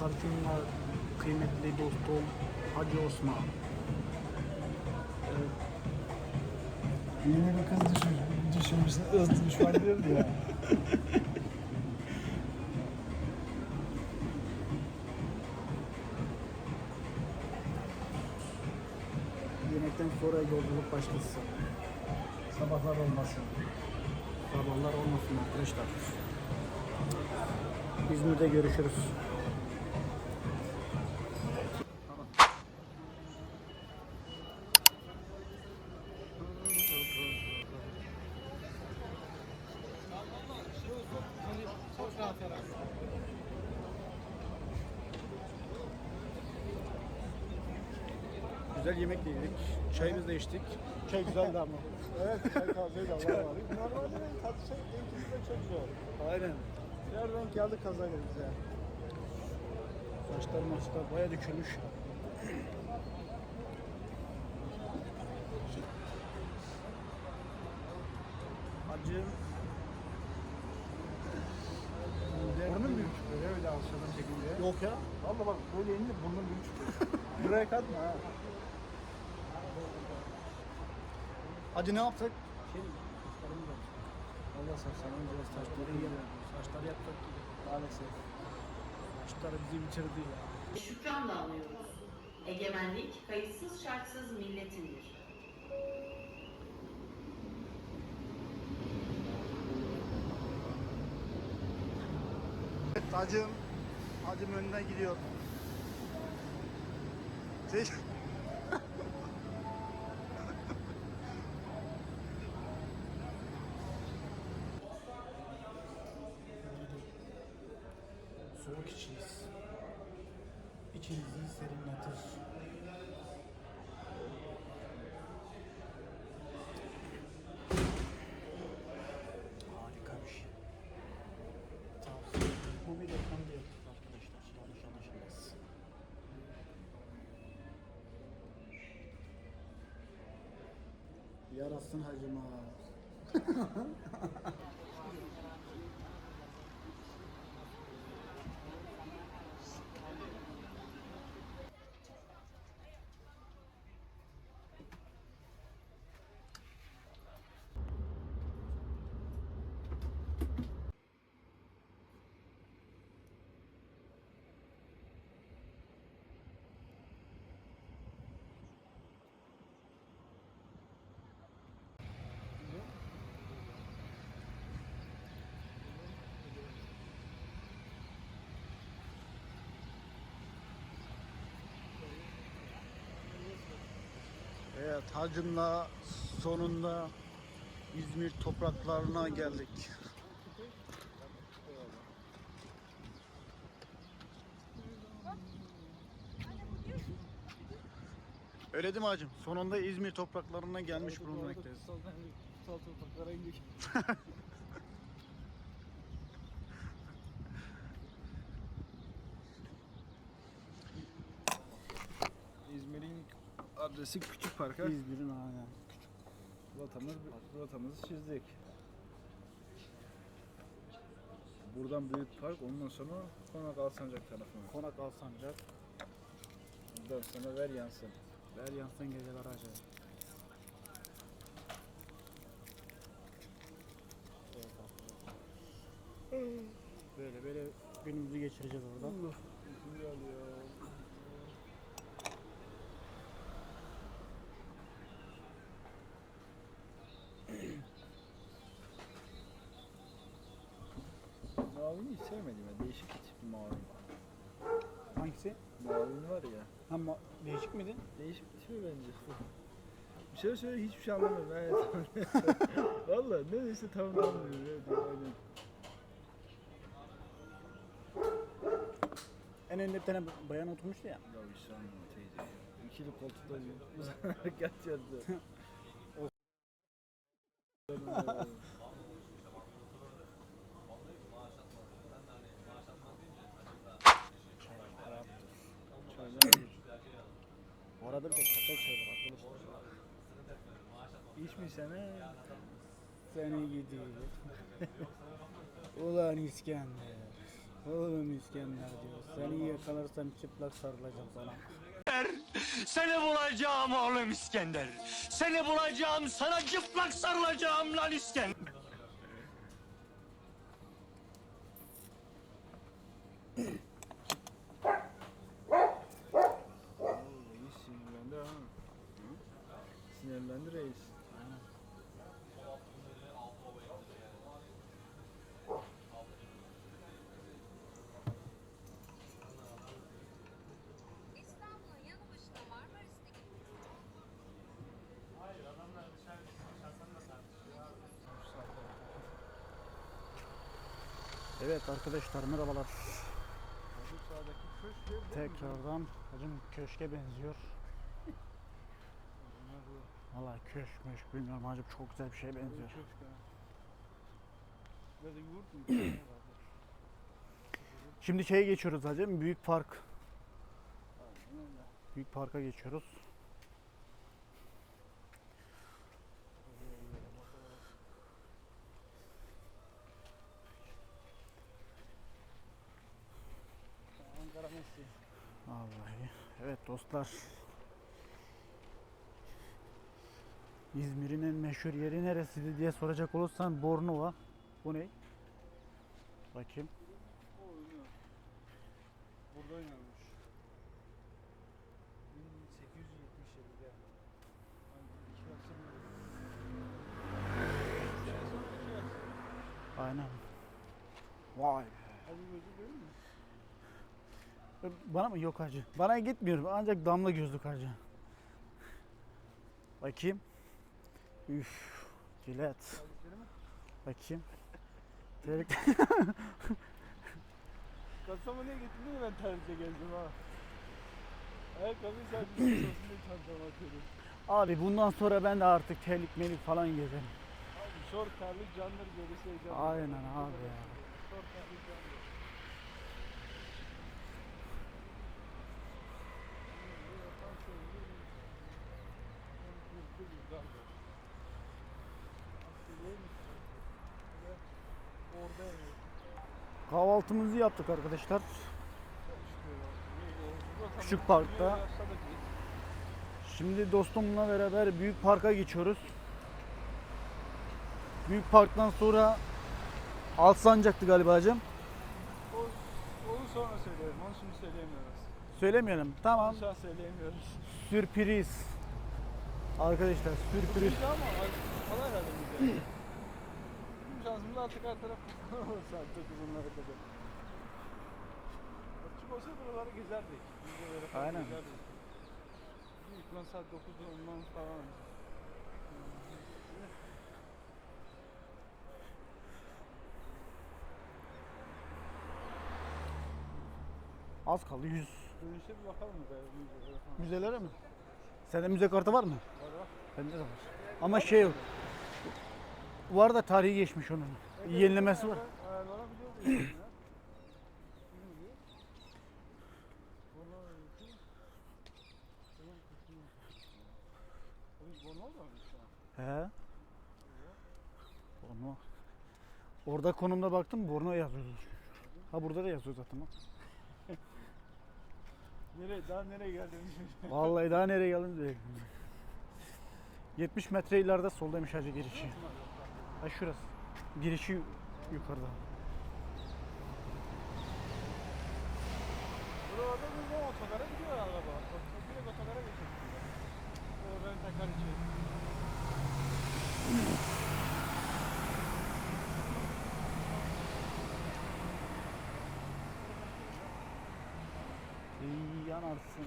karşımda kıymetli dostum Hacı Osman. Evet, Yeni bir kız düşün, düşünmüşsün, ız düşman diyordu ya. yemekten sonra yolculuk başlasın. Sabahlar olmasın. Sabahlar olmasın arkadaşlar. İzmir'de görüşürüz. Güzel yemek de yedik. Da içtik. Çay güzeldi ama. Evet, çay tazeydi Allah var. Normalde tadı şey, ikisi de çok zor. Aynen. Nereden geldi kazayla bize? Saçlar maçlar baya dökülmüş. Acı. Burnun büyük çıkıyor ya öyle alışadığım şekilde. Yok ya. Valla bak böyle elince burnun büyük çıkıyor. Buraya katma ha. Hadi ne yaptık? Şey, saçlarımı da. Valla saçlarımı biraz saçları iyi. Saçları yaptık. Maalesef. Saçları bizi bitirdi ya. Şükranla anıyoruz. Egemenlik kayıtsız şartsız milletindir. Evet, hacım. Hacım önden gidiyor. Şey... Soğuk içiyiz. İçinizi serinletir. Harika bir şey. Tavsiye ederim. Bu bir reklam değil arkadaşlar. Yanlış anlaşılmaz. Yarasın hacıma. Evet hacımla sonunda İzmir topraklarına geldik. Öyle değil mi hacım? Sonunda İzmir topraklarına gelmiş bulunmaktayız. İzmir'in adresi Küçük Park'a. İzmir'in aynen. Rotamız, rotamızı çizdik. Buradan Büyük Park, ondan sonra Konak Alsancak tarafına. Konak Alsancak. Ondan sonra ver yansın. Ver yansın geceler hacı. Böyle böyle günümüzü geçireceğiz orada. Güzel ya. Mavini hiç sevmedim ya. Değişik bir tip bir mavi. Hangisi? Mavini var ya. Ha, ma- değişik miydi? Değişik bir tipi bence. Bir şey söyle hiçbir şey anlamıyorum. Evet. Valla ne neyse tamam tamam diyor. Evet, aynen. En önde bir tane bayan oturmuştu ya. Ya bir şey anlamıyorum teyze. İkili koltukta uzanarak yatıyordu. Bu arada bir de kaçak şey var arkadaşlar. İçmişsene. Seni gidi. Ulan İskender. Oğlum İskender diyor. Seni yakalarsam çıplak sarılacağım sana. Seni bulacağım oğlum İskender. Seni bulacağım sana çıplak sarılacağım lan İskender. Evet arkadaşlar merhabalar. Tekrardan hacım köşke benziyor. Valla köşkmüş bilmiyorum hacım çok güzel bir şeye benziyor. Şimdi şeye geçiyoruz hacım büyük park. Büyük parka geçiyoruz. Ankara Messi. Vallahi. Evet dostlar. İzmir'in en meşhur yeri neresidir diye soracak olursan Bornova. Bu ne? Bakayım. O oynuyor. Burada oynamış. 1877'de. Aynen. İki Kasım. İki ay sonra iki Kasım. Aynen. Vay. Ali gözü değil mi? Bana mı? Yok hacı. Bana gitmiyor. Ancak damla gözlük hacı. Bakayım. Üf. Cilet. Bakayım. Terlik. Kastamonu'ya gittim de ben terlikle gezdim ha. Ayakkabıyı sadece diye çantama atıyorum. Abi bundan sonra ben de artık terlik melik falan gezerim. Abi şort terlik candır gerisi heyecan. Aynen abi ya. Şort terlik candır. Orada evet. Kahvaltımızı yaptık arkadaşlar. Küçük parkta. Şimdi dostumla beraber büyük parka geçiyoruz. Büyük parktan sonra Alsancak'tı galiba hacım. O, onu sonra söyleyelim. Onu şimdi söyleyemiyoruz. Söylemeyelim. Tamam. Şu an söyleyemiyoruz. Sürpriz. Arkadaşlar sürpriz. Sürpriz ama kolay herhalde bize. Artık her taraf saat 9'unlara kadar. Açık olsa buraları gezerdik. Böyle falan Aynen. gezerdik. Büyük ihtimal saat 9'da ondan falan. Az kaldı 100. Dönüşte bir bakalım mı be? müzelere falan. Müzelere mi? Sende müze kartı var mı? Var var. Bende de var. Ama şey yok. Var da tarihi geçmiş onun. Yenilemesi var. He. Borno. Orada konumda baktım Borno yazıyordu. Ha burada da yazıyor zaten. Nereye, daha nereye geldiğimizi Vallahi daha nereye geldim diye. 70 metre ileride soldaymış hacı girişi. Ha şurası. Girişi yu- yukarıda. Burada bu otogara gidiyor araba. Direkt otogara geçiyor. Oradan tekrar içeri. İyi yanarsın.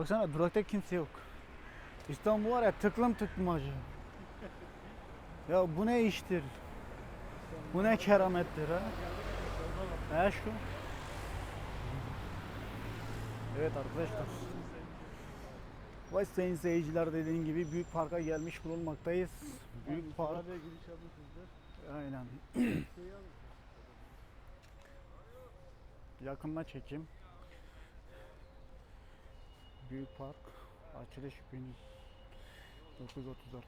Baksana durakta kimse yok. İstanbul var ya tıklım tıklım acı. Ya bu ne iştir? Bu ne keramettir ha? He şu. Evet arkadaşlar. Vay sayın seyirciler dediğin gibi büyük parka gelmiş bulunmaktayız. Büyük park. Aynen. Şeyi alın. Büyük Park açılış günü 934.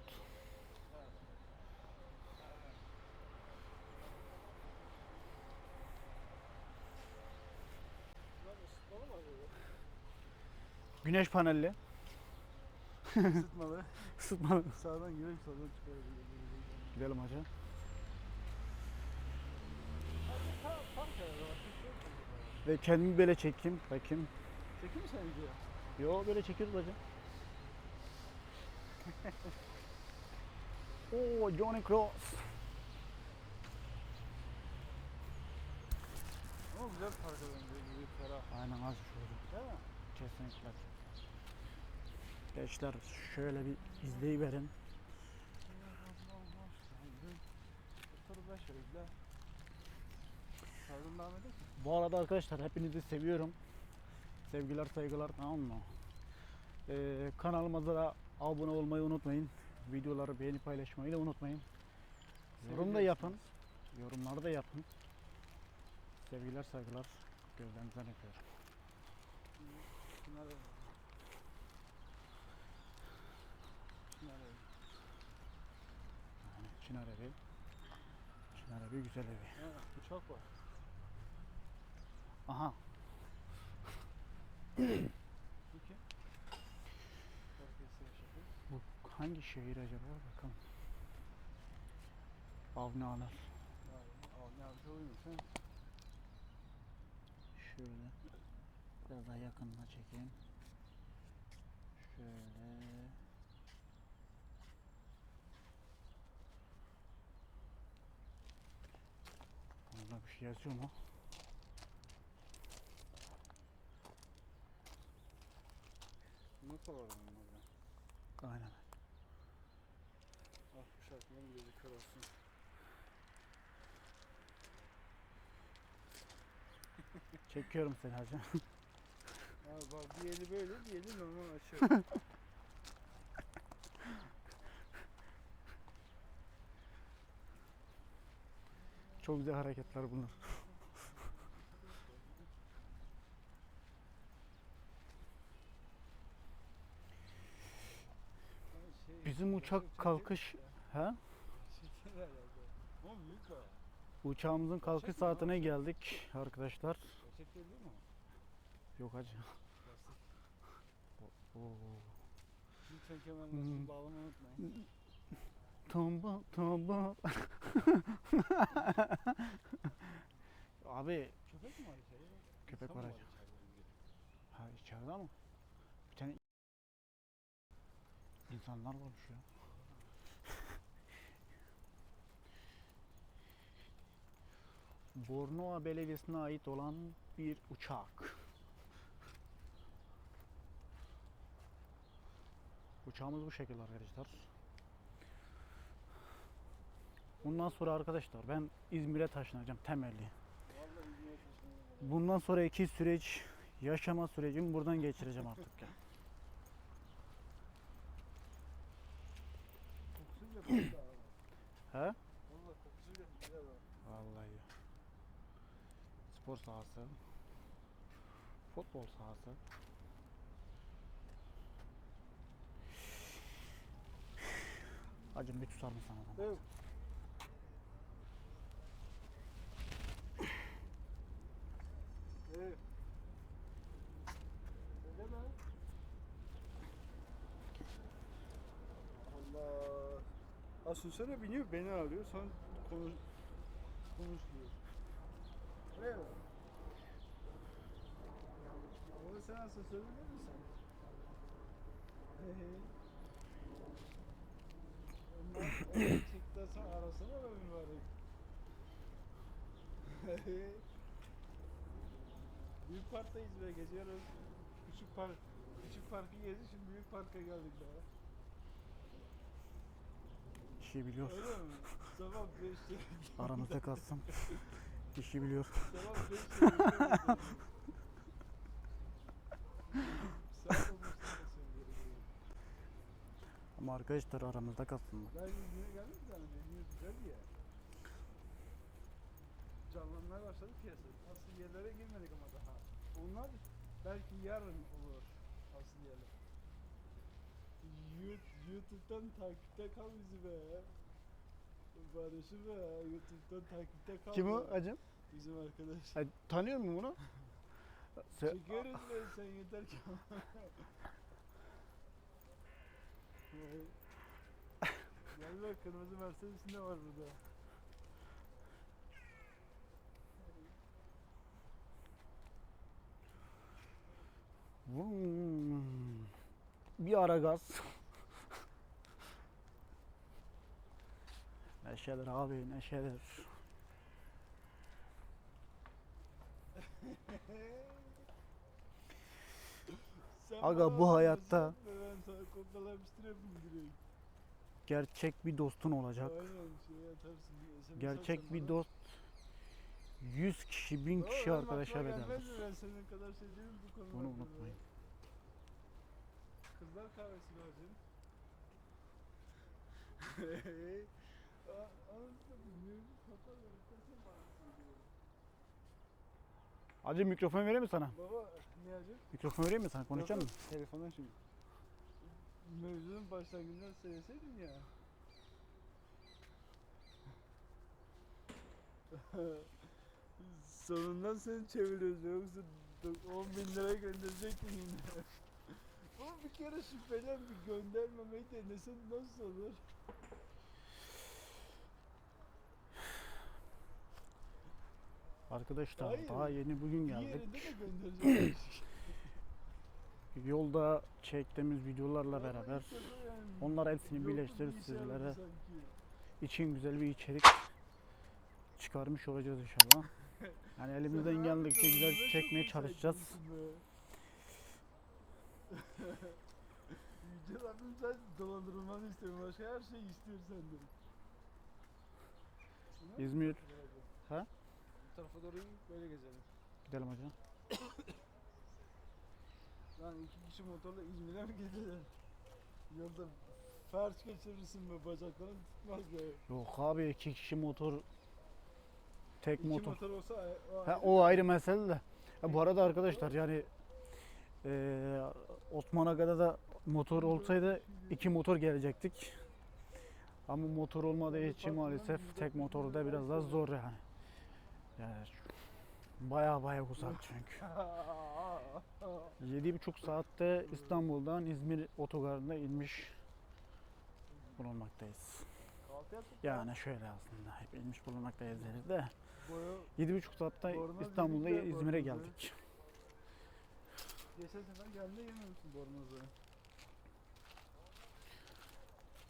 Güneş panelli. Isıtmalı. Isıtmalı. Sağdan girip soldan çıkarız. Gidelim hacı. Ve kendimi böyle çekeyim. Bakayım. Çekeyim mi sen? Yo böyle çekiyoruz hacı. Oo Johnny Cross. Ama güzel park bence gibi ferah. Aynen az şöyle. Değil mi? Kesinlikle. Gençler şöyle bir izleyiverin. Bu arada arkadaşlar hepinizi seviyorum. Sevgiler saygılar tamam mı? Ee, kanalımıza da abone olmayı unutmayın. Videoları beğenip paylaşmayı da unutmayın. Yorum da yapın. Yorumları da yapın. Sevgiler saygılar. Gözlerinizden öpüyorum. Şunlar da. Şunlar da. Yani Çınar evi. Çınar evi güzel evi. Ha, uçak var. Aha. Bu hangi şehir acaba? Bakalım. Avni Anar. Ne yaptı oymuş ha? Şöyle. Biraz daha yakınına çekeyim. Şöyle. Burada bir şey yazıyor mu? Var onun orada? Aynen. Ah bu şarkının gözü kör olsun. Çekiyorum seni hacı. Ha bak bir eli böyle bir eli normal açıyor. Çok güzel hareketler bunlar. şey, Bizim uçak kalkış... Ha? Uçağımızın kalkış saatine geldik arkadaşlar. Yok hacı. Lütfen Hmm. kemerlerinizi bağlamayı unutmayın. Tomba tomba. Abi Köpek mi var içeride? Köpek var içeride? ha içeride ama bir tane insanlar varmış ya. Bornova Belediyesi'ne ait olan bir uçak. Uçağımız bu şekilde arkadaşlar. Bundan sonra arkadaşlar ben İzmir'e taşınacağım temelli. Bundan sonraki süreç yaşama sürecimi buradan geçireceğim artık ya. He? Valla kokusuyla bile var. Vallahi. Spor sahası. Futbol sahası. Hacım bir tutar mısın adamı? Evet. Evet. Öyle mi? Allah. Asansöre biniyor beni arıyor sonra konuş konuş diyor. Öyle mi? Ama sen asansöre biniyor musun? Hey hey. Ondan ondan çıktıktan sonra arasana be mübarek. Büyük parktayız be geziyoruz. Küçük park, küçük parkı gezdik şimdi büyük parka geldik daha. İşi biliyor. Öyle mi? Sabah 5'te. Aramızda kalsın. İşi biliyor. Sabah 5'te. Saat olmuştu da söylüyorum. Ama arkadaşlar aramızda kalsın. Ben İzmir'e geldim bir tane. İzmir güzel bir yer. Canlanmaya başladı piyasa. Nasıl yerlere girmedik ama daha. Onlar belki yarın olur asıl yerler. YouTube'dan takipte kal bizi be. Barış'ı be YouTube'dan takipte kal. Kim o acım? Bizim arkadaş. Ay, tanıyor musun bunu? Se- Çekeriz be sen yeter ki. Vay. Gel bak kırmızı Mercedes'in de var burada. Vum. Bir ara gaz. Neşedir abi neşedir. Aga, bu hayatta-. Gerçek bir dostun olacak. Şey Gerçek bir dost 100 kişi, 1000 Ama kişi arkadaşa bedeldir. şey. Bunu unutmayın. Kızlar kahvesi lazım. Hacı mikrofon vereyim mi sana? Baba ne acı? Mikrofon vereyim mi sana? Konuşacak mısın? Telefondan şimdi. Mevzunun başlangıcından söyleseydin ya. Sonundan seni çeviriyoruz yoksa do- 10 bin lira gönderecektin yine. Oğlum bir kere şüphelen bir göndermemeyi denesin nasıl olur? Arkadaşlar Hayır. daha yeni bugün geldik. Yolda çektiğimiz videolarla beraber onlar hepsini birleştirip sizlere için güzel bir içerik çıkarmış olacağız inşallah. Yani elimizden geldikçe güzel çekmeye çalışacağız. be. Yücelerden sen dolandırılmanı istiyorum. Başka her şeyi istiyor senden. İzmir. Ha? Tarafa doğru böyle gezelim. Gidelim hocam. Lan iki kişi motorla İzmir'e mi gidiyorlar? Yolda felç geçirirsin be bacakların tutmaz be. Yok abi iki kişi motor tek İki motor. motor olsa o Ha, ayrı. o ayrı mesele de. Ha, bu arada arkadaşlar yani eee Osman Aga'da da motor olsaydı iki motor gelecektik. Ama motor olmadığı için maalesef tek motorda biraz daha zor yani. Yani baya baya uzak çünkü. Yedi buçuk saatte İstanbul'dan İzmir otogarına inmiş bulunmaktayız. Yani şöyle aslında hep inmiş bulunmaktayız deriz de. Yedi buçuk saatte İstanbul'da İzmir'e geldik. geçen sefer geldiğinde yememişsin bornozu. Otogarda indik arkadaşlar. Her şey gibi ya. 40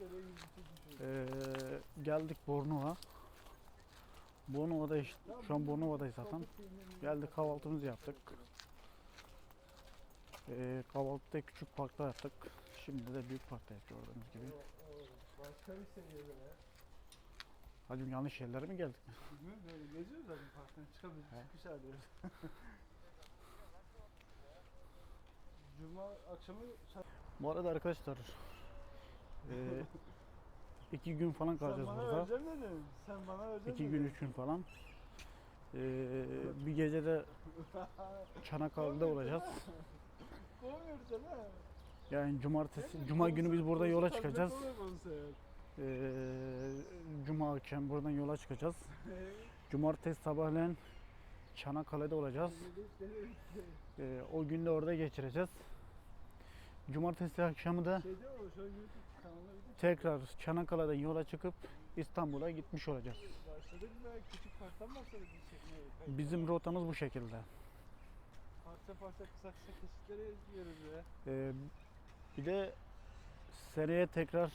lira 100 düşüyor. Ee, geldik Bornova. Bornova'da işte, şu an Bornova'dayız zaten. Geldik kahvaltımızı yaptık. Ee, kahvaltıda küçük parkta yaptık. Şimdi de büyük parktayız gördüğünüz gibi. Başka bir seviyede ya. Hacım yanlış yerlere mi geldik? Bilmiyorum böyle geziyoruz zaten parktan çıkamıyoruz. Çıkış arıyoruz. Cuma akşamı Bu arada arkadaşlar ee, iki gün falan sen kalacağız bana burada. öleceğim dedin. Sen bana öleceğim İki gün, üç gün falan. Ee, bir gece de Çanakkale'de olacağız. Kovmuyorsun ha. Yani cumartesi, cuma günü biz burada yola çıkacağız. Ee, Cuma akşam buradan yola çıkacağız. Cumartesi sabahleyin Çanakkale'de olacağız. Ee, o günü de orada geçireceğiz. Cumartesi akşamı da gidip tekrar Çanakkale'den yola çıkıp İstanbul'a gitmiş olacağız. çekmeye. Bizim rotamız bu şekilde. Parça parça kısa kısa kesitleri izliyoruz ya. Ee, bir de seneye tekrar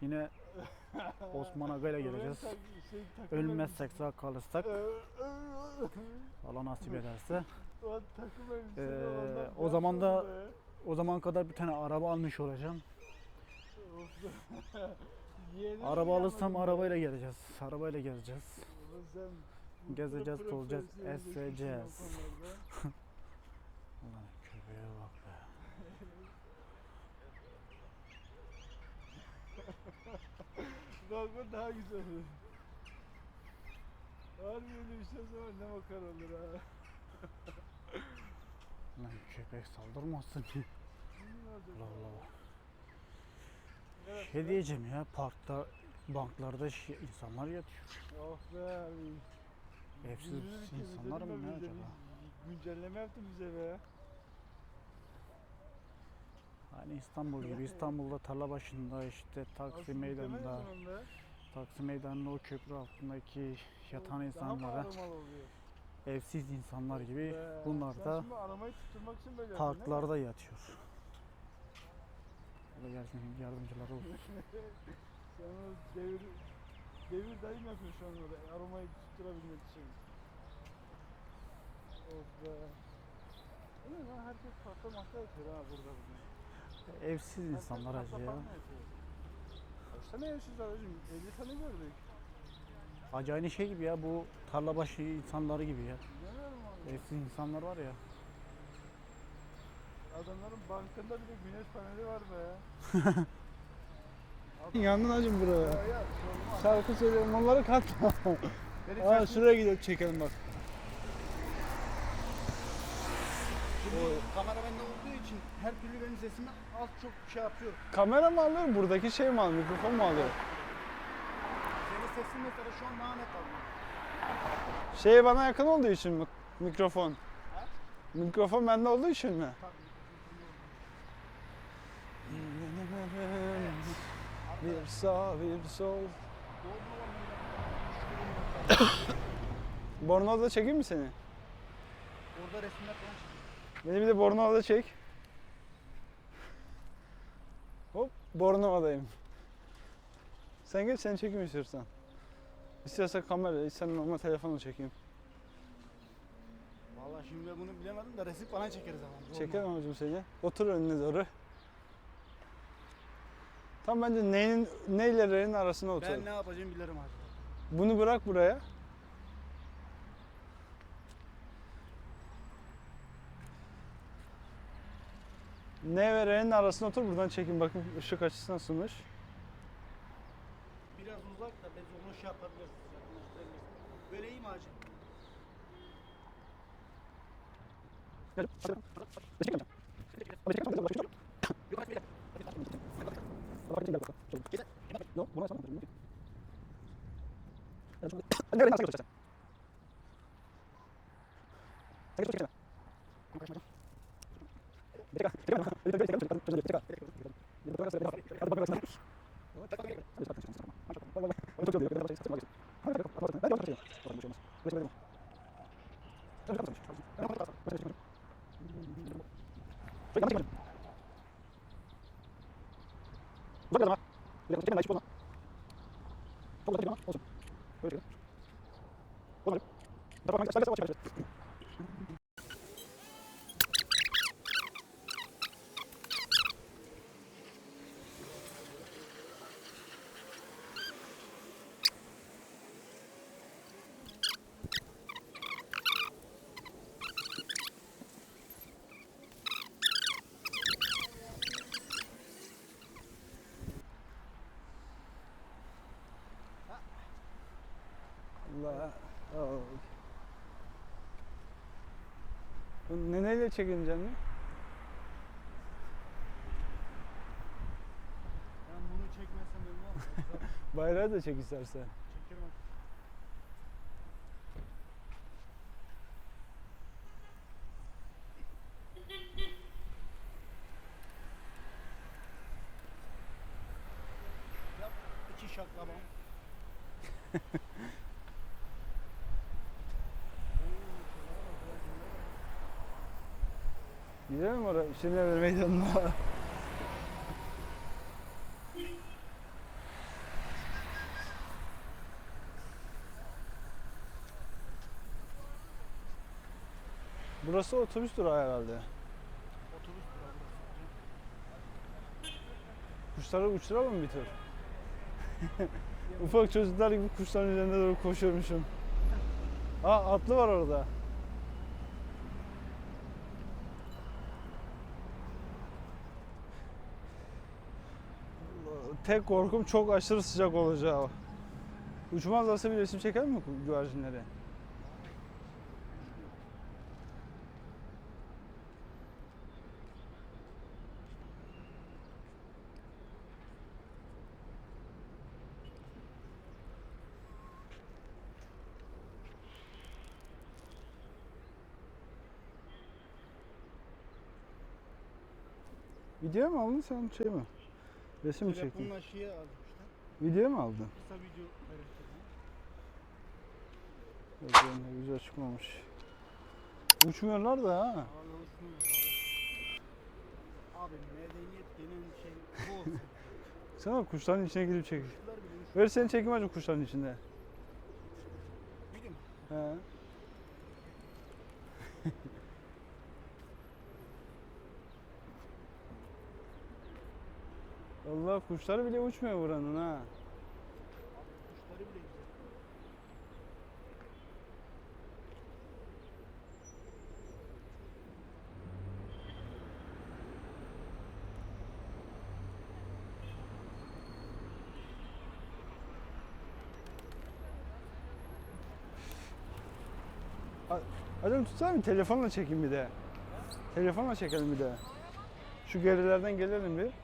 yine Osman Aga ile geleceğiz. Şey Ölmezsek sağ kalırsak Allah nasip ederse. Ee, o zaman da-. O zaman kadar bir tane araba almış olacağım. Araba alırsam arabayla geleceğiz. Arabayla geleceğiz. Gezeceğiz, tozacağız, profesyonelleşmişsin eseceğiz. Ulan köpeğe bak be. Bak bu daha güzel olur. Harbi öyle bir şey zaman ne bakar olur ha. Lan köpek saldırmasın. Allah Allah. Şey diyeceğim ya parkta banklarda şey, insanlar yatıyor. Oh be. Evsiz ülkemizde insanlar mı ne acaba? Güncelleme yaptın bize be. Hani İstanbul gibi İstanbul'da tarla başında işte Taksim Aslında meydanında Taksim meydanında o köprü altındaki yatan daha insanlara oluyor. Evsiz insanlar gibi Be, bunlar da değil parklarda yatıyor. Allah gelsin yardımcıları olsun. Sen o devir, devir dayım yapıyorsun şu an orada aromayı tutturabilmek için. Of be. Ne lan herkes tahta mahta yapıyor ha burada bugün. Evsiz insanlar acı ya. yapıyor. Kaç tane evsiz var hacım? 50 tane gördük. Acı aynı şey gibi ya bu tarla başı insanları gibi ya. Evsiz insanlar var ya. Adamların bankında bile güneş paneli var be ya. Yandın hacım buraya. Şarkı söylüyorum onları katma. Aa şuraya gidelim çekelim bak. Şimdi kamera bende olduğu için her türlü benim sesimi az çok şey yapıyor. Kamera mı alıyor buradaki şey mi alıyor mikrofon mu alıyor? Sesin mesela şu an daha net alıyor. Şey bana yakın olduğu için mi mikrofon? Mikrofon bende olduğu için mi? Bir sağ bir sol. Bornova'da çekeyim mi seni? Orada resimler falan çıkıyor. Beni bir de Bornova'da çek. Hop Bornova'dayım. Sen geç sen çekim istiyorsan. İstiyorsan kamera, istersen normal telefonla çekeyim. Vallahi şimdi bunu bilemedim de resim falan çekeriz ama. Çekelim hocam seni. Otur önüne doğru. Tam bence neyin neyle reyin arasında otur. Ben ne yapacağımı bilirim abi. Bunu bırak buraya. Ne ve re'nin arasında otur buradan çekin bakın ışık açısı nasılmış. Biraz uzak da biz onu şey yapabiliriz. yakınlaştırabiliriz. Böyle iyi mi hacı? Allah. Allah. Bu ne neyle çekineceksin? Ben bunu çekmezsem olmam. Bayrağı da çek istersen. Çekerim. Yap iki şaklaban. Gidelim mi oraya? Şimdi bir meydanına. Burası otobüs durağı herhalde. Otobüs durağı burası. Kuşları uçuralım mı bir tur? Ufak çocuklar gibi kuşların üzerinde doğru koşuyormuşum. Aa atlı var orada. Tek korkum çok aşırı sıcak olacağı. Uçmazlarsa bir resim çeker mi güvercinlere? Video mu aldın sen şey mi? Resim mi çektin? Telefonla şeye aldım işte. Video mu aldın? Kısa video paylaştım. Güzel çıkmamış. Uçmuyorlar da ha. Abi. Medeniyet denen şey bu olsun. Sana kuşların içine girip çek. Ver seni çekim acı kuşların içinde. He. Allah kuşları bile uçmuyor buranın ha. Kuşları bile güzel. Hadi tutsana bir telefonla çekin bir de. Telefonla çekelim bir de. Şu gerilerden gelelim bir.